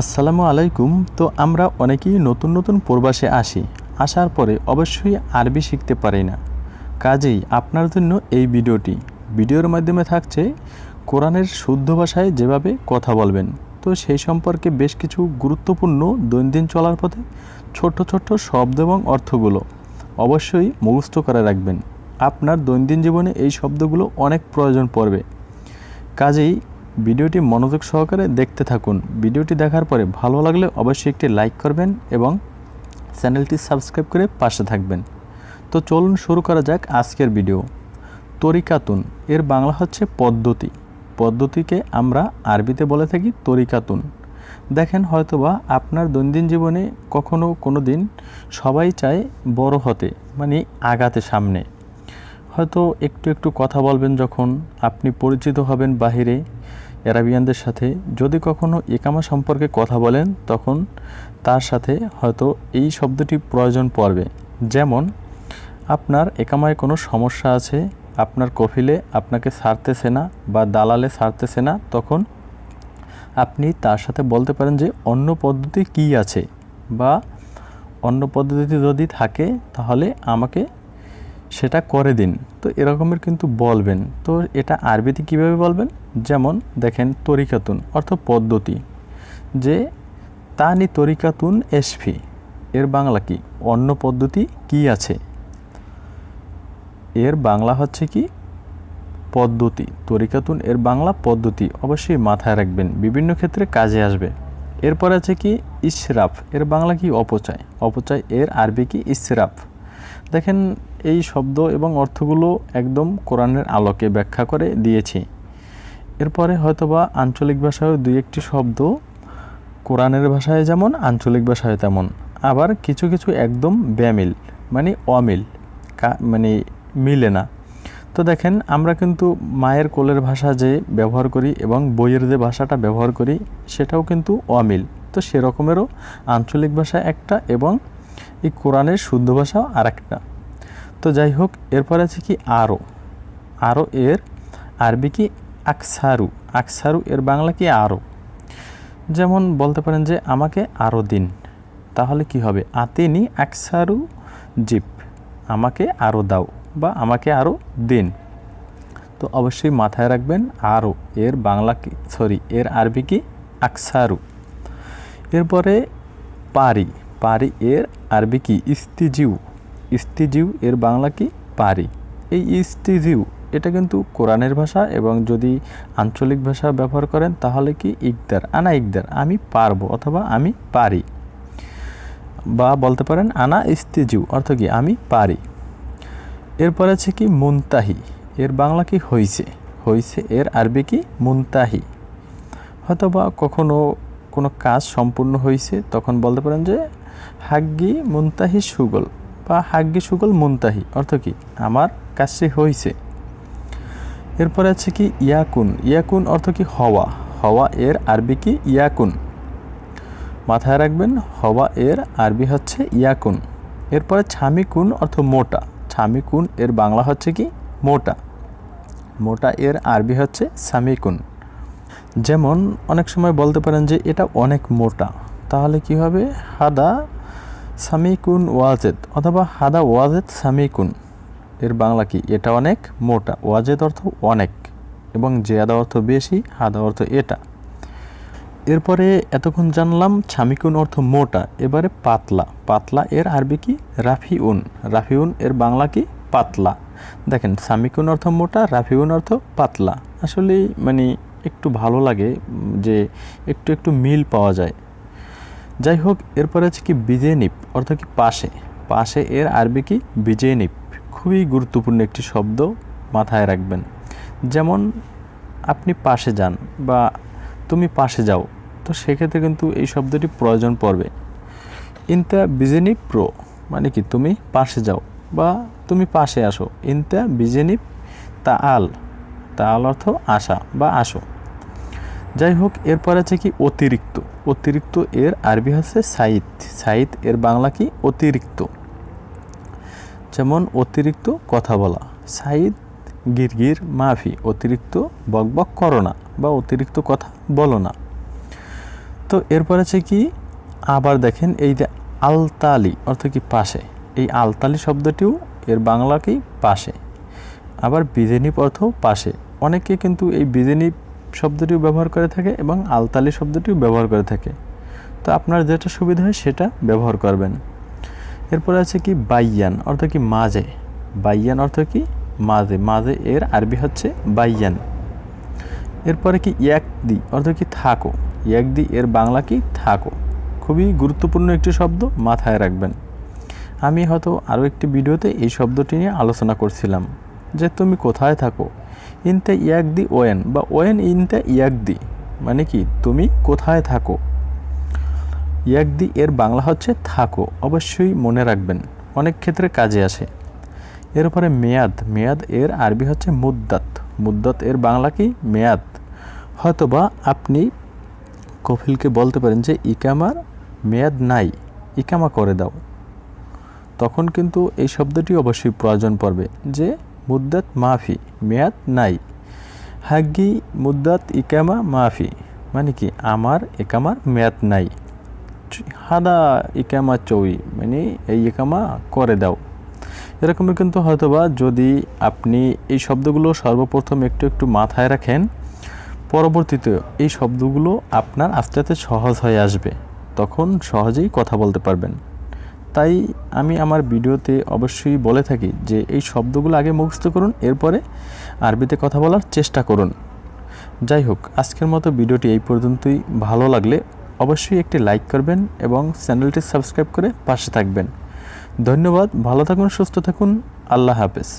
আসসালামু আলাইকুম। তো আমরা অনেকেই নতুন নতুন প্রবাসে আসি। আসার পরে অবশ্যই আরবি শিখতে পারি না। কাজেই আপনার জন্য এই ভিডিওটি। ভিডিওর মাধ্যমে থাকছে কোরআনের শুদ্ধ ভাষায় যেভাবে কথা বলবেন। তো সেই সম্পর্কে বেশ কিছু গুরুত্বপূর্ণ দৈনন্দিন চলার পথে ছোট ছোট শব্দ এবং অর্থগুলো অবশ্যই মুখস্থ করে রাখবেন। আপনার দৈনন্দিন জীবনে এই শব্দগুলো অনেক প্রয়োজন পড়বে। কাজেই ভিডিওটি মনোযোগ সহকারে দেখতে থাকুন। ভিডিওটি দেখার পরে ভালো লাগলে অবশ্যই একটি লাইক করবেন এবং চ্যানেলটি সাবস্ক্রাইব করে পাশে থাকবেন। তো চলুন শুরু করা যাক আজকের ভিডিও। তরিকাতুন, এর বাংলা হচ্ছে পদ্ধতি। পদ্ধতিকে আমরা আরবিতে বলে থাকি তরিকাতুন। দেখেন হয়তোবা আপনার দৈনন্দিন জীবনে কখনো কোনো দিন সবাই চায় বড় হতে মানে আগাতে সামনে। হয়তো একটু একটু কথা বলবেন যখন, আপনি পরিচিত হবেন বাহিরে অ্যারাবিয়ানদের সাথে যদি কখনো একামা সম্পর্কে কথা বলেন, তখন তার সাথে হয়তো এই শব্দটি প্রয়োজন পড়বে। যেমন, আপনার একামায় কোনো সমস্যা আছে, আপনার কফিলে আপনাকে ছাড়তেছে না বা দালালে ছাড়তেছে না তখন আপনি তার সাথে বলতে পারেন যে, অন্য পদ্ধতি কী আছে? বা, অন্য পদ্ধতি যদি থাকে, তাহলে আমাকে সেটা করে দিন। তো এরকমের কিন্তু বলবেন। তো এটা আরবিতে কীভাবে বলবেন? যেমন দেখেন তরিকাতুন, অর্থ পদ্ধতি। যে তানি তরিকাতুন এসফি, এর বাংলা কি? অন্য পদ্ধতি কি আছে? এর বাংলা হচ্ছে কি? পদ্ধতি। তরিকাতুন, এর বাংলা পদ্ধতি অবশ্যই মাথায় রাখবেন। বিভিন্ন ক্ষেত্রে কাজে আসবে। এরপর আছে কি? ইসরাফ এর বাংলা কি? অপচয়। অপচয়, এর আরবি কি? ইসরাফ দেখেন, এই শব্দ এবং অর্থগুলো একদম কোরআনের আলোকে ব্যাখ্যা করে দিয়েছি। এরপরে হয়তোবা আঞ্চলিক ভাষায় দুই একটি শব্দ, কোরআনের ভাষায় যেমন, আঞ্চলিক ভাষায় তেমন। আবার কিছু কিছু একদম ব্যামিল মানে অমিল মানে মিলে না। তো দেখেন, আমরা কিন্তু মায়ের কোলের ভাষা যে ব্যবহার করি এবং বইয়ের যে ভাষাটা ব্যবহার করি, সেটাও কিন্তু অমিল। তো সেরকমেরও আঞ্চলিক ভাষা একটা এবং এই কোরআনের শুদ্ধ ভাষাও আর একটা তো যাই হোক এরপর আছে কি আরও। আরও এর আরবি কি আকসারু। আকসারু এর বাংলা কি আরও। যেমন বলতে পারেন যে আমাকে আরও দিন। তাহলে কি হবে? আতিনি আকসারু জিপ আমাকে আরও দাও বা আমাকে আরও দিন। তো অবশ্যই মাথায় রাখবেন, আরও এর বাংলা কি, সরি, এর আরবি কি আকসারু। এরপরে পারি। পারি এর আরবি কি? ইস্তিজিউ। ইস্তিজিউ এর বাংলা কি? পারি। এই ইস্তিজিউ, এটা কিন্তু কোরআনের ভাষা এবং যদি আঞ্চলিক ভাষা ব্যবহার করেন তাহলে কি? ইকদার। আনা ইকদার, আমি পারব অথবা আমি পারি। বা বলতে পারেন আনা ইস্তিজিউ, অর্থ কি? আমি পারি। এরপর আছে কি? মুনতাহি, এর বাংলা কি? হইছে। হইছে এর আরবি কি? মুনতাহি। হয়তোবা কখনো কোনো কাজ সম্পূর্ণ হয়েছে তখন বলতে পারেন যে হাগ্গি মুনতাহি সুগল বা হাগ্গি সুগল মুনতাহি, অর্থ কি? আমার কাজটি হয়েছে এরপরে আছে কি ইয়াকুন। ইয়াকুন অর্থ কি হওয়া। হওয়া এর আরবি কি ইয়াকুন। মাথায় রাখবেন, হওয়া এর আরবি হচ্ছে ইয়াকুন। এরপরে ছামিকুন অর্থ মোটা। ছামিকুন এর বাংলা হচ্ছে কি মোটা। মোটা এর আরবি হচ্ছে সামিকুন। যেমন অনেক সময় বলতে পারেন যে এটা অনেক মোটা। তাহলে কি হবে? হাদা সামিকুন ওয়াজেদ অথবা হাদা ওয়াজেদ সামিকুন। এর বাংলা কি? এটা অনেক, মোটা। ওয়াজেদ অর্থ অনেক এবং জেয়াদা অর্থ বেশি, হাদা অর্থ এটা। এরপরে এতক্ষণ জানলাম ছামিকুন অর্থ মোটা, এবারে পাতলা। পাতলা এর আরবি কি? রাফিউন। রাফিউন এর বাংলা কি? পাতলা। দেখেন, সামিকুন অর্থ মোটা, রাফিউন অর্থ পাতলা। আসলে মানে একটু ভালো লাগে যে একটু একটু মিল পাওয়া যায়। যাই হোক এরপরে আছে কি বিজেনিপ, অর্থাৎ কি পাশে। পাশে এর আরবি কি? বিজেনিপ। খুবই গুরুত্বপূর্ণ একটি শব্দ মাথায় রাখবেন। যেমন, আপনি পাশে যান বা তুমি পাশে যাও, তো সেক্ষেত্রে কিন্তু এই শব্দটি প্রয়োজন পড়বে। ইনতা বিজেনিপ প্রো মানে কি তুমি পাশে যাও বা তুমি পাশে আসো। ইনতা বিজেনিপ তা আল তা আল অর্থ আসা বা আসো। যাই হোক এরপর আছে কি অতিরিক্ত। অতিরিক্ত এর আরবি হচ্ছে সাইদ। সাইদ এর বাংলা কি? অতিরিক্ত। যেমন অতিরিক্ত কথা বলা। সাইদ গিরগির মাফি, অতিরিক্ত বকবক করো না বা অতিরিক্ত কথা বলো না। তো এরপর আছে কি? আবার দেখেন এই যে আলতালি, অর্থ কি পাশে? এই আলতালি শব্দটিও এর বাংলাকেই পাশে। আবার বিজেনিপ অর্থ পাশে। অনেকে কিন্তু এই বিজেনিপ শব্দটিও ব্যবহার করে থাকে এবং আলতালি শব্দটিও ব্যবহার করে থাকে। তো আপনার যেটা সুবিধা হয় সেটা ব্যবহার করবেন। এরপরে আছে কি বাইয়ান, অর্থ কি মাঝে। বাইয়ান অর্থ কি মাঝে। মাঝে এর আরবি হচ্ছে বাইয়ান। এরপরে কি ইয়াকদি, অর্থ কি থাকো। ইয়াকদি এর বাংলা কি থাকো। খুবই গুরুত্বপূর্ণ একটি শব্দ, মাথায় রাখবেন। আমি হয়তো আরও একটি ভিডিওতে এই শব্দটি নিয়ে আলোচনা করছিলাম। যে তুমি কোথায় থাকো ইনতে ইয়াকদি ওয়েন, বা ওয়েন ইনতে ইয়াকদি মানে কি, তুমি কোথায় থাকো। ইয়াকদি এর বাংলা হচ্ছে থাকো, অবশ্যই মনে রাখবেন, অনেক ক্ষেত্রে কাজে আসে। এর উপরে মেয়াদ মেয়াদ এর আরবি হচ্ছে মুদ্দাত মুদ্দাত এর বাংলা কি, মেয়াদ। হয়তোবা আপনি কফিলকে বলতে পারেন যে ইকামার মেয়াদ নাই, ইকামা করে দাও। তখন কিন্তু এই শব্দটি অবশ্যই প্রয়োজন পড়বে যে মুদ্দাত মাফি, মেয়াদ নাই। হাগি মুদ্দাত ইকামা মাফি মানে কি আমার একামার মেয়াদ নাই। হাদা ইকামা চৌই মানে এই ইকামা করে দাও। এরকমের কিন্তু হয়তোবা যদি আপনি এই শব্দগুলো সর্বপ্রথম একটু একটু মাথায় রাখেন, পরবর্তীতে এই শব্দগুলো আপনার আস্তে আস্তে সহজ হয়ে আসবে। তখন সহজেই কথা বলতে পারবেন। তাই আমি আমার ভিডিওতে অবশ্যই বলে থাকি যে এই শব্দগুলো আগে মুখস্থ করুন, এরপরে আরবিতে কথা বলার চেষ্টা করুন। যাই হোক, আজকের মতো ভিডিওটি এই পর্যন্তই। ভালো লাগলে অবশ্যই একটি লাইক করবেন এবং চ্যানেলটি সাবস্ক্রাইব করে পাশে থাকবেন। ধন্যবাদ, ভালো থাকুন, সুস্থ থাকুন। আল্লাহ হাফেজ।